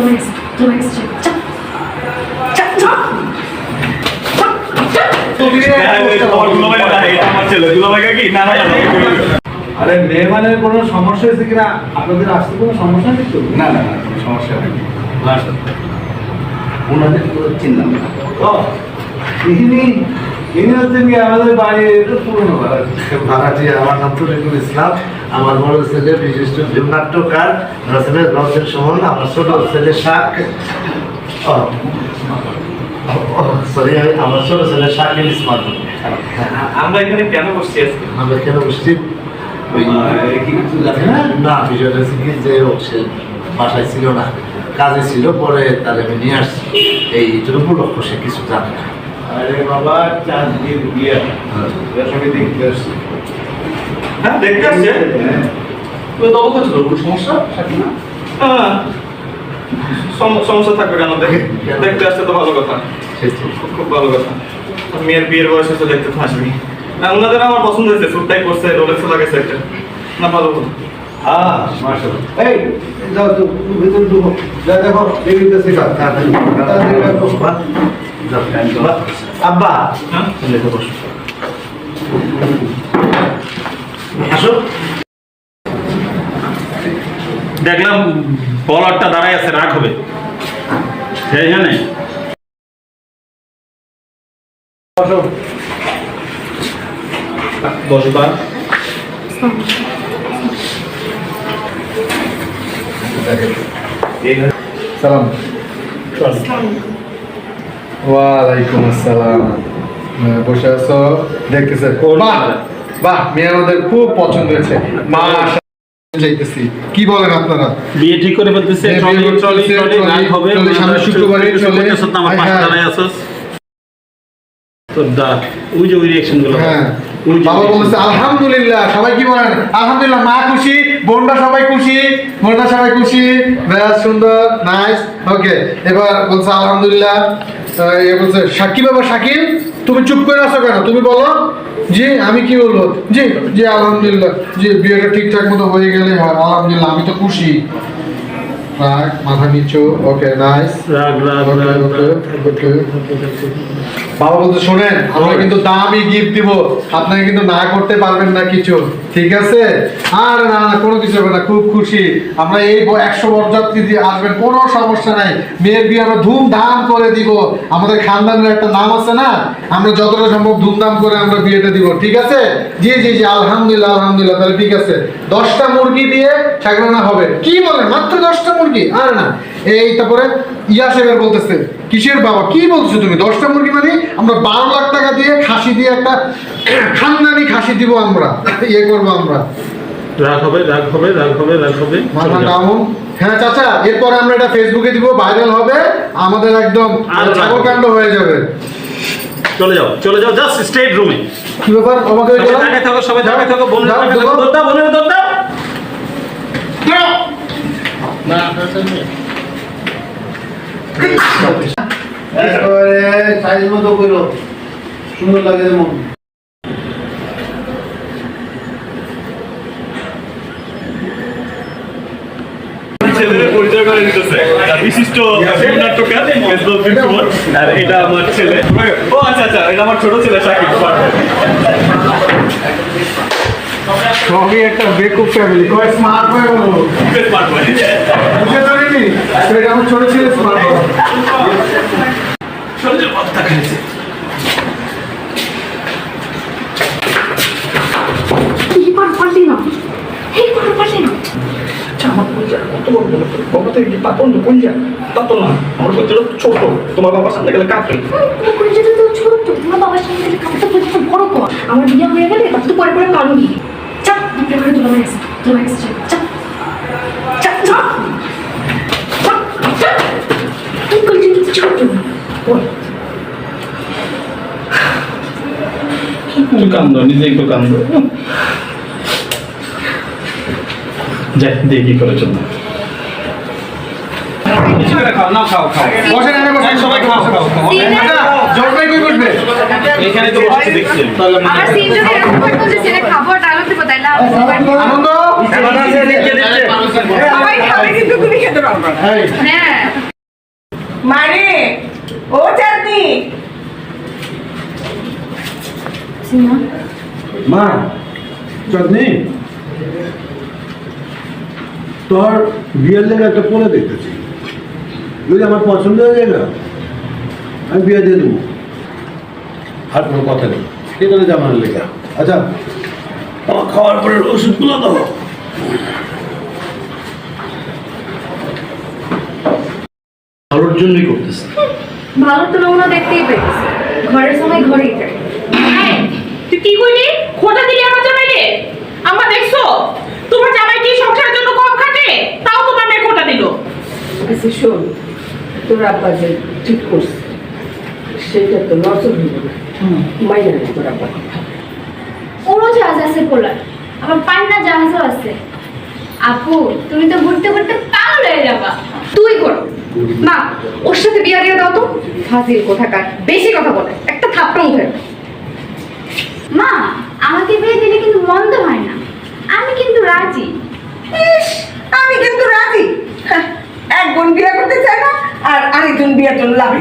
চল চল আরে মেহমানের কোনো সমস্যা হয়েছে কিনা? আপনাদের আসতে কোনো সমস্যা নেই তো? না না না কোনো সমস্যা নেই ওনাদের চিনলাম না ও ইনি ইনি হচ্ছেন কি আমাদের বাড়ির পুরনো ভাড়াটি আমার নাম ইসলাম। আমার বড় ছেলে বিশিষ্ট নাট্যকার রসমের রসের সুমন আমার ছোট ছেলে শাক। সরি আমার ছোট ছেলে শাকিল ইসমাত আমরা এখানে কেন বসছি আজকে? আমরা কেন বসছি? ওই কি কিছু জানেন? না না বিষয়টা হচ্ছে কি যে সে বাসায় ছিল না। কাজে ছিল পরে তাহলে আমি নিয়ে আসছি। এই উপলক্ষ সে কিছু জানে না। আরে বাবা চাঁদনির বিয়ে এর সঙ্গে দেখতে আসছি হ্যাঁ দেখতে আসছে হ্যাঁ। তো অবগত ছিল কোনো সমস্যা হ্যাঁ সমস্যা থাকবে কেন দেখে দেখতে আসতে তো ভালো কথা খুব ভালো কথা মেয়ের বিয়ের বয়সে তো দেখতে তো না ওনাদের আমার পছন্দ হয়েছে স্যুটটাই করছে রোলেক্সও লাগেছে একটা না ভালো কথা হ্যাঁ মাশাআল্লাহ এই যাও তো ভিতরে ঢুকো যা দেখো দেবিতে শেখা তাড়াতাড়ি তাড়াতাড়ি যাও। আব্বা। হ্যাঁ? আসো। দেখলাম বলারটা দাঁড়ায় আছে রাগ হবে। বসবা সালাম। ওয়ালাইকুম আসসালাম। বসে আছো? দেখতেছে বাহ বাহ মেয়ে আমাদের খুব পছন্দ হয়েছে। মা কি বলেন আপনারা? বিয়ে ঠিক করে ফেলতেছে হবে সামনে শুক্রবারে চলে। আমার হ্যাঁ, পাশে। দাঁড়ায় আছস। তো দা ওই যে ওই রিঅ্যাকশনগুলো বাবা বলছে আলহামদুলিল্লাহ সবাই কি বলেন? আলহামদুলিল্লাহ মা খুশি বোনরা সবাই খুশি বোনরা সবাই খুশি। সুন্দর নাইস ওকে এবার বলছে আলহামদুলিল্লাহ সাকিব বাবা সাকিব তুমি চুপ করে আসো কেন? তুমি বলো। যে আমি কি বলব? জি জি আলহামদুলিল্লাহ। যে বিয়েটা ঠিকঠাক মতো হয়ে গেলে হয় আলহামদুলিল্লাহ আমি তো খুশি। রাগ মাথা নিচু ওকে নাইস রাগ রাগ ওকে, ওকে। বাবা বলতে শোনেন আমরা কিন্তু দামি গিফট দিব। আপনাকে কিন্তু না করতে পারবেন না কিছু। ঠিক আছে? আর না না কোনো কিছু হবে না খুব খুশি। আমরা এই একশো বরযাত্রী দিয়ে আসবেন কোনো সমস্যা নাই। মেয়ের বিয়ে আমরা ধুমধাম করে দিব। আমাদের খানদানের একটা নাম আছে না? আমরা যতটা সম্ভব ধুমধাম করে আমরা বিয়েটা দিব। ঠিক আছে? জি জি জি আলহামদুলিল্লাহ আলহামদুলিল্লাহ তাহলে ঠিক আছে। দশটা মুরগি দিয়ে সাগরানা হবে। কি বলেন মাত্র দশটা মুরগি? আর না এই তারপরে ইয়াসের বলতেছে কিসের বাবা? কি বলছো তুমি? দশটা মুরগি মানে? আমরা বারো লাখ টাকা দিয়ে খাসি দিয়ে একটা খানদানি খাসি দিব আমরা। ইয়ে করব আমরা। রাগ হবে রাগ হবে রাগ হবে রাগ হবে। মাথা ডাউন হ্যাঁ চাচা এরপরে আমরা এটা ফেসবুকে দিব ভাইরাল হবে আমাদের একদম আর ছাগল হয়ে যাবে। চলে যাও চলে যাও জাস্ট স্ট্রেট রুমে কি ব্যাপার? আমাকে সবাই থাকো সবাই তাকায় থাকো বোনের তাকায় থাকো দাও বোনের দাও সাইজ মতো করো। সুন্দর লাগে যেমন। পরিচয় করে দিতেছে। বিশিষ্ট নাট্যকার ফেসবুক ইউটিউবার। আর এটা আমার ছেলে। ও আচ্ছা আচ্ছা এটা আমার ছোট ছেলে সাকিব সবই একটা বেকুব ফ্যামিলি কয় স্মার্ট স্মার্ট বয় ধরিনি আমার ছোট ছেলে স্মার্ট চলে যাও কথা খাইছে এই পার পারলি না। এই পার না। আমার পরিচয় কত বড় বড় বাবা থেকে কি পাতন তো পরিচয় পাতন না আমার পরিচয় ছোট। তোমার বাবার সামনে গেলে তো ছোট। তোমার বাবার থেকে কাপড়টা পরিচয় বড় কর। আমার বিয়ে হয়ে গেলে তারপর তো পরে পরে কানুনি চল দুপুরে করে গেছে দুলাভাই গেছে চল চল চল চল চল এই পরিচয় তো ছোট ওই একটু কান্দ নিজে একটু কান্দ। যাই দিয়ে কি করে চল খাও না খাও খাও। এখানে তো বসে দেখছি সিন যদি এরকম করতো যে ছেলে খাব ডায়লগ দিব তাইলে আমি আনন্দ সবাই খাবে কিন্তু তুমি খেতে পারবে না এই, হ্যাঁ মারে ও চাঁদনি মা চাঁদনি তোর বিয়ের লেগে একটা পোলে দেখতেছি। যদি আমার পছন্দ হয়ে যায় না আমি বিয়ে দিয়ে দেবো। আর কোনো কথা নেই। এটা জামার লেখা আচ্ছা আমার খাওয়ার পরে ওষুধগুলো দাও। ভালোর জন্যই করতেছে। ভালো তো নমুনা দেখতেই পেয়েছি। ঘরের সময় ঘরেই থাকে। তুই কি করলি? খোটা দিলি আমার জামাইকে? আমার দেখছ? তোমার জামাই কি সংসারের জন্য কম খাটে? তাও তোমার মেয়ে খোটা দিল। আচ্ছা শোন তোর আব্বা যে ঠিক করছে সেটা তো নজর হইল না। মাইনা নেই তোর আব্বা ওরও জাহাজ আছে পোলার আমার পান্না জাহাজও আছে। আপু তুমি তো ঘুরতে ঘুরতে পাগল হয়ে যাবা। তুই কর। মা ওর সাথে বিয়ে দিয়ে দাও তো। ফাজিল কোথাকার বেশি কথা বলে একটা থাপ্পড় মুখে মা আমাকে বিয়ে দিলে কিন্তু মন্দ হয় না। আমি কিন্তু রাজি। ইস, আমি কিন্তু রাজি। একজন এক বোন বিয়ে করতে চাই না আর আরেকজন বিয়ের জন্য লাভ